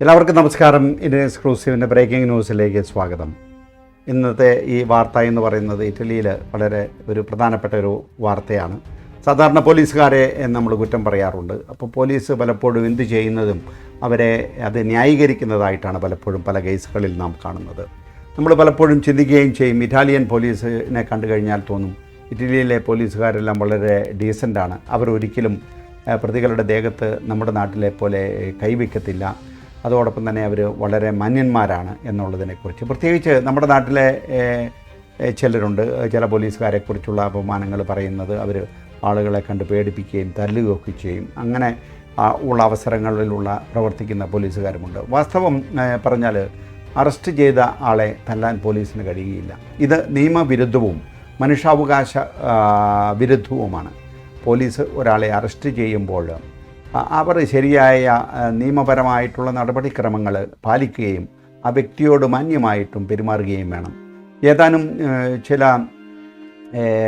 എല്ലാവർക്കും നമസ്കാരം. Indian എക്സ്ക്ലൂസീവിന്റെ breaking ന്യൂസിലേക്ക് സ്വാഗതം. ഇന്നത്തെ ഈ വാർത്ത എന്ന് പറയുന്നത് ഇറ്റലിയിൽ വളരെ ഒരു പ്രധാനപ്പെട്ട ഒരു വാർത്തയാണ്. സാധാരണ പോലീസുകാരെ നമ്മൾ കുറ്റം പറയാറുണ്ട്. അപ്പോൾ പോലീസ് പലപ്പോഴും എന്ത് ചെയ്യുന്നതും അവരെ അത് ന്യായീകരിക്കുന്നതായിട്ടാണ് പലപ്പോഴും പല കേസുകളിൽ നാം കാണുന്നത്. നമ്മൾ പലപ്പോഴും ചിന്തിക്കുകയും ചെയ്യും ഇറ്റാലിയൻ പോലീസിനെ കണ്ടു കഴിഞ്ഞാൽ തോന്നും ഇറ്റലിയിലെ പോലീസുകാരെല്ലാം വളരെ ഡീസന്റാണ് അവർ ഒരിക്കലും പ്രതികളുടെ ദേഹത്ത് നമ്മുടെ നാട്ടിലെ പോലെ കൈവയ്ക്കത്തില്ല. അതോടൊപ്പം തന്നെ അവർ വളരെ മാന്യന്മാരാണ് എന്നുള്ളതിനെക്കുറിച്ച്. പ്രത്യേകിച്ച് നമ്മുടെ നാട്ടിലെ ചിലരുണ്ട്. ചില പോലീസുകാരെക്കുറിച്ചുള്ള അപമാനങ്ങൾ പറയുന്നത് അവർ ആളുകളെ കണ്ട് പേടിപ്പിക്കുകയും തല്ലുകയൊക്കെ ചെയ്യും. അങ്ങനെ ഉള്ള അവസരങ്ങളിലുള്ള പ്രവർത്തിക്കുന്ന പോലീസുകാരുമുണ്ട്. വാസ്തവം പറഞ്ഞാൽ അറസ്റ്റ് ചെയ്ത ആളെ തല്ലാൻ പോലീസിന് കഴിയുകയില്ല. ഇത് നിയമവിരുദ്ധവും മനുഷ്യാവകാശ വിരുദ്ധവുമാണ്. പോലീസ് ഒരാളെ അറസ്റ്റ് ചെയ്യുമ്പോൾ അവർ ശരിയായ നിയമപരമായിട്ടുള്ള നടപടിക്രമങ്ങൾ പാലിക്കുകയും ആ വ്യക്തിയോട് മാന്യമായിട്ടും പെരുമാറുകയും വേണം. ഏതാനും ചില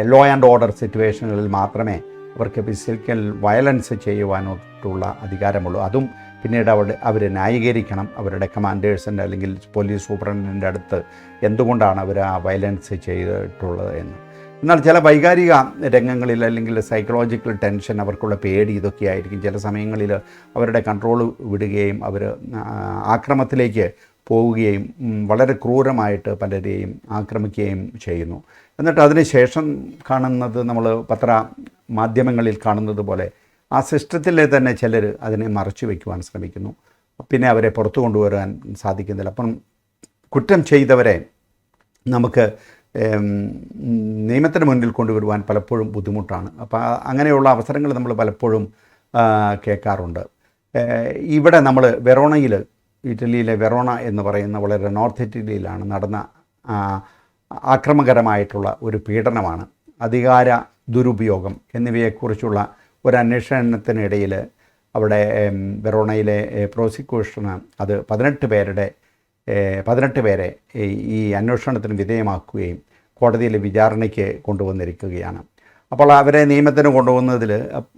ലോ ആൻഡ് ഓർഡർ സിറ്റുവേഷനുകളിൽ മാത്രമേ അവർക്ക് ഫിസിക്കൽ വയലൻസ് ചെയ്യുവാനായിട്ടുള്ള അധികാരമുള്ളൂ. അതും പിന്നീട് അവർ അവർ ന്യായീകരിക്കണം. അവരുടെ കമാൻഡേഴ്സിന്റെ അല്ലെങ്കിൽ പോലീസ് സൂപ്രണ്ടിന്റെ അടുത്ത് എന്തുകൊണ്ടാണ് അവർ ആ വയലൻസ് ചെയ്തിട്ടുള്ളത് എന്ന്. എന്നാൽ ചില വൈകാരിക രംഗങ്ങളിൽ അല്ലെങ്കിൽ സൈക്കോളജിക്കൽ ടെൻഷൻ അവർക്കുള്ള പേടി ഇതൊക്കെ ആയിരിക്കും. ചില സമയങ്ങളിൽ അവരുടെ കൺട്രോൾ വിടുകയും അവർ ആക്രമത്തിലേക്ക് പോവുകയും വളരെ ക്രൂരമായിട്ട് പലരെയും ആക്രമിക്കുകയും ചെയ്യുന്നു. എന്നിട്ട് അതിന് ശേഷം കാണുന്നത് നമ്മൾ പത്ര മാധ്യമങ്ങളിൽ കാണുന്നത് പോലെ ആ സിസ്റ്റത്തിലെ തന്നെ ചിലർ അതിനെ മറച്ചു വയ്ക്കുവാൻ ശ്രമിക്കുന്നു. പിന്നെ അവരെ പുറത്തു കൊണ്ടുവരാൻ സാധിക്കുന്നില്ല. അപ്പം കുറ്റം ചെയ്തവരെ നമുക്ക് നിയമത്തിന് മുന്നിൽ കൊണ്ടുവരുവാൻ പലപ്പോഴും ബുദ്ധിമുട്ടാണ്. അപ്പോൾ അങ്ങനെയുള്ള അവസരങ്ങൾ നമ്മൾ പലപ്പോഴും കേൾക്കാറുണ്ട്. ഇവിടെ നമ്മൾ വെറോണയിൽ ഇറ്റലിയിലെ വെറോണ എന്ന് പറയുന്ന വളരെ നോർത്ത് ഇറ്റലിയിലാണ് നടന്ന ആക്രമകരമായിട്ടുള്ള ഒരു പീഡനമാണ്. അധികാര ദുരുപയോഗം എന്നിവയെക്കുറിച്ചുള്ള ഒരു അന്വേഷണത്തിനിടയിൽ അവിടെ വെറോണയിലെ പ്രോസിക്യൂഷന് അത് പതിനെട്ട് പേരുടെ പതിനെട്ട് പേരെ ഈ- അന്വേഷണത്തിന് വിധേയമാക്കുകയും കോടതിയിൽ വിചാരണയ്ക്ക് കൊണ്ടുവന്നിരിക്കുകയാണ്. അപ്പോൾ അവരെ നിയമത്തിന് കൊണ്ടുപോകുന്നതിൽ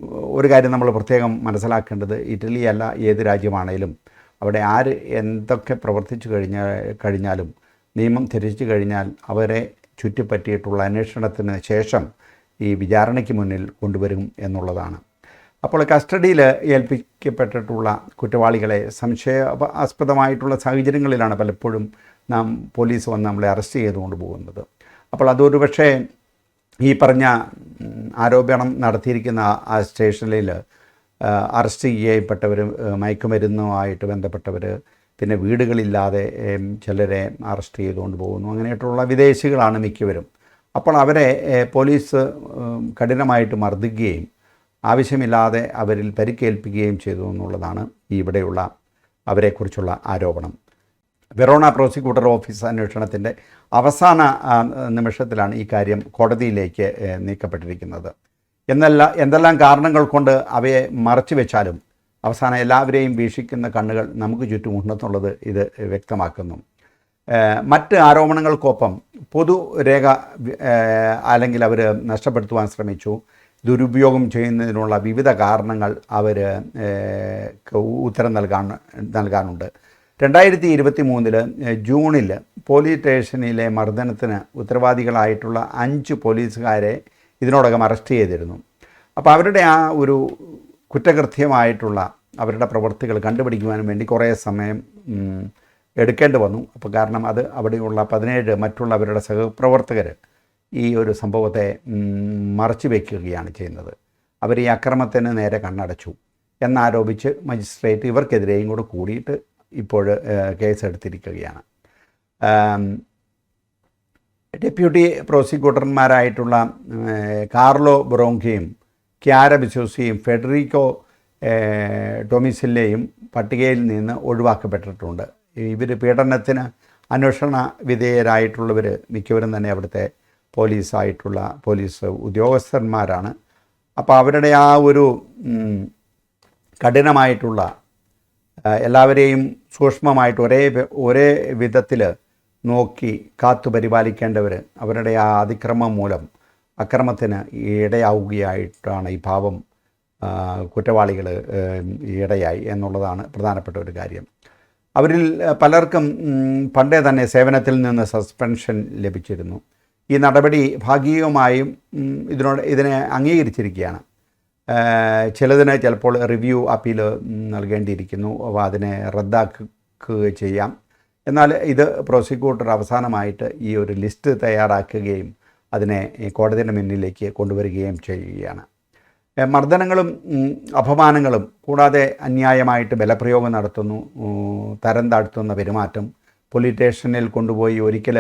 ഒരു കാര്യം നമ്മൾ പ്രത്യേകം മനസ്സിലാക്കേണ്ടത് ഇറ്റലി അല്ല ഏത് രാജ്യമാണേലും അവിടെ ആര് എന്തൊക്കെ പ്രവർത്തിച്ചു കഴിഞ്ഞ കഴിഞ്ഞാലും നിയമം തിരിച്ചു കഴിഞ്ഞാൽ അവരെ ചുറ്റിപ്പറ്റിയിട്ടുള്ള അന്വേഷണത്തിന് ശേഷം ഈ വിചാരണയ്ക്ക് മുന്നിൽ കൊണ്ടുവരും എന്നുള്ളതാണ്. അപ്പോൾ കസ്റ്റഡിയിൽ ഏൽപ്പിക്കപ്പെട്ടിട്ടുള്ള കുറ്റവാളികളെ സംശയാസ്പദമായിട്ടുള്ള സാഹചര്യങ്ങളിലാണ് പലപ്പോഴും നാം പോലീസ് വന്ന് നമ്മളെ അറസ്റ്റ് ചെയ്തുകൊണ്ട് പോകുന്നത്. അപ്പോൾ അതൊരു പക്ഷേ ഈ പറഞ്ഞ ആരോപണം നടത്തിയിരിക്കുന്ന ആ- സ്റ്റേഷനിൽ അറസ്റ്റ് ചെയ്യപ്പെട്ടവർ മയക്കുമരുന്നുമായിട്ട് ബന്ധപ്പെട്ടവർ പിന്നെ വീടുകളില്ലാതെ ചിലരെ അറസ്റ്റ് ചെയ്തുകൊണ്ട് പോകുന്നു. അങ്ങനെയായിട്ടുള്ള വിദേശികളാണ് മിക്കവരും. അപ്പോൾ അവരെ പോലീസ് കഠിനമായിട്ട് മർദ്ദിക്കുകയും ആവശ്യമില്ലാതെ അവരിൽ പരിക്കേൽപ്പിക്കുകയും ചെയ്തു എന്നുള്ളതാണ് ഇവിടെയുള്ള അവരെക്കുറിച്ചുള്ള ആരോപണം. വെറോണ പ്രോസിക്യൂട്ടർ ഓഫീസ് അന്വേഷണത്തിന്റെ അവസാന നിമിഷത്തിലാണ് ഈ കാര്യം കോടതിയിലേക്ക് നീക്കപ്പെട്ടിരിക്കുന്നത്. എന്നല്ല എന്തെല്ലാം കാരണങ്ങൾ കൊണ്ട് അവയെ മറച്ചു വെച്ചാലും അവസാനം എല്ലാവരെയും വീക്ഷിക്കുന്ന കണ്ണുകൾ നമുക്ക് ചുറ്റുമുണ്ടെന്നുള്ളത് ഇത് വ്യക്തമാക്കുന്നു. മറ്റ് ആരോപണങ്ങൾക്കൊപ്പം പൊതുരേഖ അല്ലെങ്കിൽ അവർ നഷ്ടപ്പെടുത്തുവാൻ ശ്രമിച്ചു. ദുരുപയോഗം ചെയ്യുന്നതിനുള്ള വിവിധ കാരണങ്ങൾ അവർ ഉത്തരം നൽകാൻ നൽകാനുണ്ട്. രണ്ടായിരത്തി ഇരുപത്തി മൂന്നിൽ ജൂണിൽ പോലീസ് സ്റ്റേഷനിലെ മർദ്ദനത്തിന് ഉത്തരവാദികളായിട്ടുള്ള അഞ്ച് പോലീസുകാരെ ഇതിനോടകം അറസ്റ്റ് ചെയ്തിരുന്നു. അപ്പോൾ അവരുടെ ആ ഒരു കുറ്റകൃത്യമായിട്ടുള്ള അവരുടെ പ്രവൃത്തികൾ കണ്ടുപിടിക്കുവാനും വേണ്ടി കുറേ സമയം എടുക്കേണ്ടി വന്നു. അപ്പോൾ കാരണം അത് അവിടെയുള്ള പതിനേഴ് മറ്റുള്ളവരുടെ സഹപ്രവർത്തകർ ഈ ഒരു സംഭവത്തെ മറച്ചു വയ്ക്കുകയാണ് ചെയ്യുന്നത്. അവർ ഈ അക്രമത്തിന് നേരെ കണ്ണടച്ചു. എന്നാരോപിച്ച് മജിസ്ട്രേറ്റ് ഇവർക്കെതിരെയും കൂടെ കൂടിയിട്ട് ഇപ്പോൾ കേസ് കേസെടുത്തിരിക്കുകയാണ്. ഡെപ്യൂട്ടി പ്രോസിക്യൂട്ടർമാരായിട്ടുള്ള കാർലോ ബ്രോങ്കയും ക്യാര ബിസോസിയും ഫെഡറിക്കോ ഏഹ്, ഡൊമിസിലെയും പട്ടികയിൽ നിന്ന് ഒഴിവാക്കപ്പെട്ടിട്ടുണ്ട്. ഇവർ പീഡനത്തിന് അന്വേഷണ വിധേയരായിട്ടുള്ളവർ മിക്കവരും തന്നെ അവിടുത്തെ പോലീസായിട്ടുള്ള പോലീസ് ഉദ്യോഗസ്ഥന്മാരാണ്. അപ്പോൾ അവരുടെ ആ ഒരു കഠിനമായിട്ടുള്ള എല്ലാവരെയും സൂക്ഷ്മമായിട്ട് ഒരേ ഒരേ വിധത്തിൽ നോക്കി കാത്തു പരിപാലിക്കേണ്ടവർ അവരുടെ ആ അതിക്രമം മൂലം അക്രമത്തിന് ഇടയാവുകയായിട്ടാണ് ഈ ഭാവം കുറ്റവാളികൾ ഇടയായി എന്നുള്ളതാണ് പ്രധാനപ്പെട്ട ഒരു കാര്യം. അവരിൽ പലർക്കും പണ്ടേ തന്നെ സേവനത്തിൽ നിന്ന് സസ്പെൻഷൻ ലഭിച്ചിരുന്നു. ഈ നടപടി ഭാഗികമായും ഇതിനോട് ഇതിനെ അംഗീകരിച്ചിരിക്കുകയാണ്. ചിലതിന് ചിലപ്പോൾ റിവ്യൂ അപ്പീൽ നൽകേണ്ടിയിരിക്കുന്നു. അപ്പോൾ അതിനെ റദ്ദാക്കുക ചെയ്യാം. എന്നാൽ ഇത് പ്രോസിക്യൂട്ടർ അവസാനമായിട്ട് ഈ ഒരു ലിസ്റ്റ് തയ്യാറാക്കുകയും അതിനെ കോടതിയുടെ മുന്നിലേക്ക് കൊണ്ടുവരികയും ചെയ്യുകയാണ്. മർദ്ദനങ്ങളും അപമാനങ്ങളും കൂടാതെ അന്യായമായിട്ട് ബലപ്രയോഗം നടത്തുന്നു തരം താഴ്ത്തുന്ന പെരുമാറ്റം പോലീസ് സ്റ്റേഷനിൽ കൊണ്ടുപോയി ഒരിക്കൽ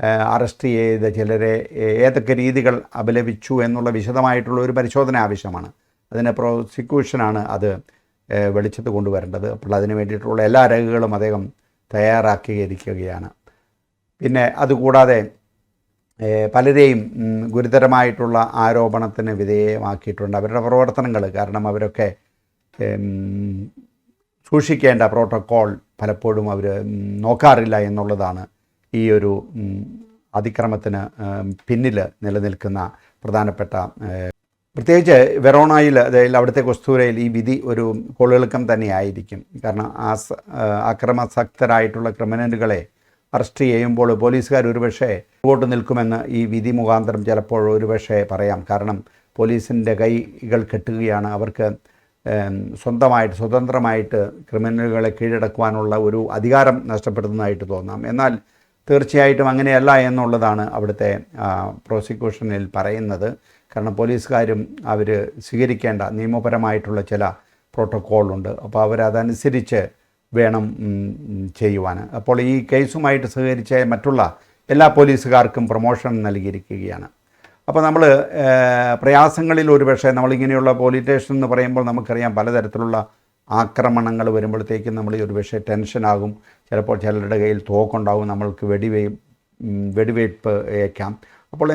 അറസ്റ്റ് ചെയ്ത ചിലരെ ഏതൊക്കെ രീതികൾ അപലപിച്ചു എന്നുള്ള വിശദമായിട്ടുള്ള ഒരു പരിശോധന ആവശ്യമാണ്. അതിന് പ്രോസിക്യൂഷനാണ് അത് വെളിച്ചത്ത് കൊണ്ടുവരേണ്ടത്. അപ്പോൾ അതിന് വേണ്ടിയിട്ടുള്ള എല്ലാ രേഖകളും അദ്ദേഹം തയ്യാറാക്കിയിരിക്കുകയാണ്. പിന്നെ അതുകൂടാതെ പലരെയും ഗുരുതരമായിട്ടുള്ള ആരോപണത്തിന് വിധേയമാക്കിയിട്ടുണ്ട് അവരുടെ പ്രവർത്തനങ്ങൾ. കാരണം അവരൊക്കെ സൂക്ഷിക്കേണ്ട പ്രോട്ടോക്കോൾ പലപ്പോഴും അവർ നോക്കാറില്ല എന്നുള്ളതാണ് ഈ ഒരു അതിക്രമത്തിന് പിന്നിൽ നിലനിൽക്കുന്ന പ്രധാനപ്പെട്ട പ്രത്യേകിച്ച് വെറോണയിൽ അതായത് അവിടുത്തെ കൊസ്തൂരയിൽ ഈ വിധി ഒരു കൊള്ളിളക്കം തന്നെയായിരിക്കും കാരണം ആ അക്രമാസക്തരായിട്ടുള്ള ക്രിമിനലുകളെ അറസ്റ്റ് ചെയ്യുമ്പോൾ പോലീസുകാർ ഒരുപക്ഷെ മുമ്പോട്ട് നിൽക്കുമെന്ന് ഈ വിധി മുഖാന്തരം ചിലപ്പോൾ ഒരുപക്ഷെ പറയാം. കാരണം പോലീസിന്റെ കൈകൾ കെട്ടുകയാണ്. അവർക്ക് സ്വന്തമായിട്ട് സ്വതന്ത്രമായിട്ട് ക്രിമിനലുകളെ കീഴടക്കുവാനുള്ള ഒരു അധികാരം നഷ്ടപ്പെടുന്നതായിട്ട് തോന്നാം. എന്നാൽ തീർച്ചയായിട്ടും അങ്ങനെയല്ല എന്നുള്ളതാണ് അവിടുത്തെ പ്രോസിക്യൂഷനിൽ പറയുന്നത്. കാരണം പോലീസുകാരും അവർ സ്വീകരിക്കേണ്ട നിയമപരമായിട്ടുള്ള ചില പ്രോട്ടോക്കോളുണ്ട്. അപ്പോൾ അവരതനുസരിച്ച് വേണം ചെയ്യുവാൻ. അപ്പോൾ ഈ കേസുമായിട്ട് സഹകരിച്ച മറ്റുള്ള എല്ലാ പോലീസുകാർക്കും പ്രൊമോഷൻ നൽകിയിരിക്കുകയാണ്. അപ്പോൾ നമ്മൾ പ്രയാസങ്ങളിൽ ഒരുപക്ഷെ നമ്മളിങ്ങനെയുള്ള പോലീസ് സ്റ്റേഷൻ എന്ന് പറയുമ്പോൾ നമുക്കറിയാം പലതരത്തിലുള്ള ആക്രമണങ്ങൾ വരുമ്പോഴത്തേക്കും നമ്മൾ ഒരുപക്ഷെ ടെൻഷനാകും. ചിലപ്പോൾ ചിലരുടെ കയ്യിൽ തോക്കുണ്ടാവും. നമ്മൾക്ക് വെടിവെയ് വെടിവെയ്പ്പ് അയക്കാം അപ്പോൾ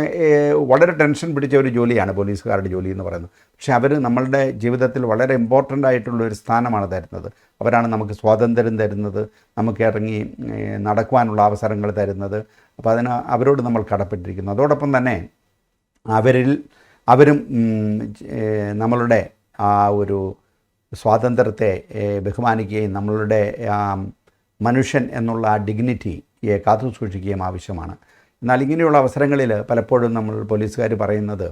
വളരെ ടെൻഷൻ പിടിച്ച ഒരു ജോലിയാണ് പോലീസുകാരുടെ ജോലി എന്ന് പറയുന്നത്. പക്ഷേ അവർ നമ്മളുടെ ജീവിതത്തിൽ വളരെ ഇമ്പോർട്ടന്റ് ആയിട്ടുള്ള ഒരു സ്ഥാനമാണ് തരുന്നത്. അവരാണ് നമുക്ക് സ്വാതന്ത്ര്യം തരുന്നത്. നമുക്ക് ഇറങ്ങി നടക്കുവാനുള്ള അവസരങ്ങൾ തരുന്നത്. അപ്പോൾ അതിന് അവരോട് നമ്മൾ കടപ്പെട്ടിരിക്കുന്നു. അതോടൊപ്പം തന്നെ അവരിൽ അവരും നമ്മളുടെ ആ ഒരു സ്വാതന്ത്ര്യത്തെ ബഹുമാനിക്കുകയും നമ്മളുടെ മനുഷ്യൻ എന്നുള്ള ആ ഡിഗ്നിറ്റിയെ കാത്തു സൂക്ഷിക്കുകയും ആവശ്യമാണ്. എന്നാൽ ഇങ്ങനെയുള്ള അവസരങ്ങളിൽ പലപ്പോഴും നമ്മൾ പോലീസുകാർ പറയുന്നത്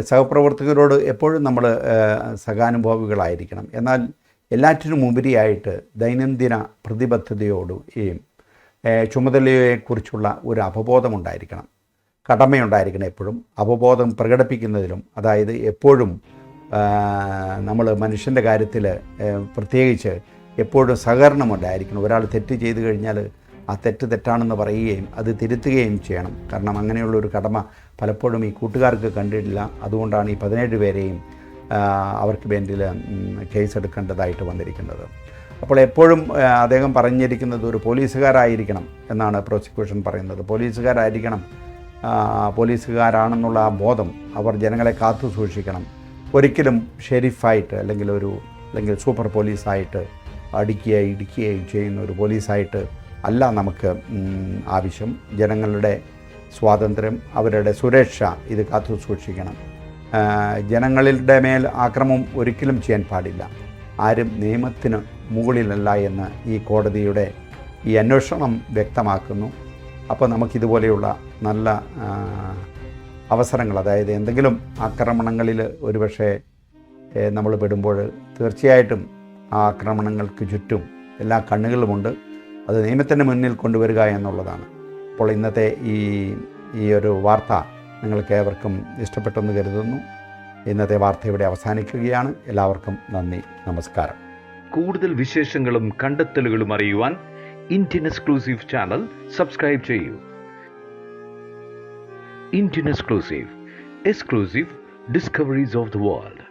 സഹപ്രവർത്തകരോട് എപ്പോഴും നമ്മൾ സഹാനുഭാവികളായിരിക്കണം. എന്നാൽ എല്ലാറ്റിനും ഉപരിയായിട്ട് ദൈനംദിന പ്രതിബദ്ധതയോടും ഈ ചുമതലയെക്കുറിച്ചുള്ള ഒരു അവബോധമുണ്ടായിരിക്കണം. കടമയുണ്ടായിരിക്കണം എപ്പോഴും. അവബോധം പ്രകടിപ്പിക്കുന്നതിലും അതായത് എപ്പോഴും നമ്മൾ മനുഷ്യന്റെ കാര്യത്തിൽ പ്രത്യേകിച്ച് എപ്പോഴും സഹകരണമുണ്ടായിരിക്കണം. ഒരാൾ തെറ്റ് ചെയ്തു കഴിഞ്ഞാൽ ആ തെറ്റ് തെറ്റാണെന്ന് പറയുകയും അത് തിരുത്തുകയും ചെയ്യണം. കാരണം അങ്ങനെയുള്ള ഒരു കടമ പലപ്പോഴും ഈ കൂട്ടുകാർക്ക് കണ്ടിട്ടില്ല. അതുകൊണ്ടാണ് ഈ പതിനേഴ് പേരെയും അവർക്ക് വേണ്ടി കേസ് എടുക്കേണ്ടതായിട്ട് വന്നിരിക്കുന്നത്. അപ്പോൾ എപ്പോഴും അദ്ദേഹം പറഞ്ഞിരിക്കുന്നത് ഒരു പോലീസുകാരായിരിക്കണം എന്നാണ് പ്രോസിക്യൂഷൻ പറയുന്നത്. പോലീസുകാരായിരിക്കണം പോലീസുകാരാണെന്നുള്ള ആ ബോധം അവർ ജനങ്ങളെ കാത്തു സൂക്ഷിക്കണം. ഒരിക്കലും ഷെരീഫായിട്ട് അല്ലെങ്കിൽ ഒരു അല്ലെങ്കിൽ സൂപ്പർ പോലീസായിട്ട് അടിക്കുകയും ഇടിക്കുകയും ചെയ്യുന്ന ഒരു പോലീസായിട്ട് അല്ല നമുക്ക് ആവശ്യം. ജനങ്ങളുടെ സ്വാതന്ത്ര്യം അവരുടെ സുരക്ഷ ഇത് കാത്തു സൂക്ഷിക്കണം. ജനങ്ങളുടെ മേൽ ആക്രമം ഒരിക്കലും ചെയ്യാൻ പാടില്ല. ആരും നിയമത്തിന് മുകളിലല്ല എന്ന് ഈ കോടതിയുടെ ഈ അന്വേഷണം വ്യക്തമാക്കുന്നു. അപ്പോൾ നമുക്കിതുപോലെയുള്ള നല്ല അവസരങ്ങൾ അതായത് എന്തെങ്കിലും ആക്രമണങ്ങളിൽ ഒരുപക്ഷെ നമ്മൾ പെടുമ്പോൾ തീർച്ചയായിട്ടും ആ ആക്രമണങ്ങൾക്ക് ചുറ്റും എല്ലാ കണ്ണുകളുമുണ്ട്. അത് നിയമത്തിന്റെ മുന്നിൽ കൊണ്ടുവരിക എന്നുള്ളതാണ്. അപ്പോൾ ഇന്നത്തെ ഈ ഈ ഒരു വാർത്ത നിങ്ങൾക്ക് ഏവർക്കും ഇഷ്ടപ്പെട്ടെന്ന് കരുതുന്നു. ഇന്നത്തെ വാർത്ത ഇവിടെ അവസാനിക്കുകയാണ്. എല്ലാവർക്കും നന്ദി നമസ്കാരം. കൂടുതൽ വിശേഷങ്ങളും കണ്ടെത്തലുകളും അറിയുവാൻ ഇന്ത്യൻ എക്സ്ക്ലൂസീവ് ചാനൽ സബ്സ്ക്രൈബ് ചെയ്യൂ. Indian exclusive exclusive discoveries of the world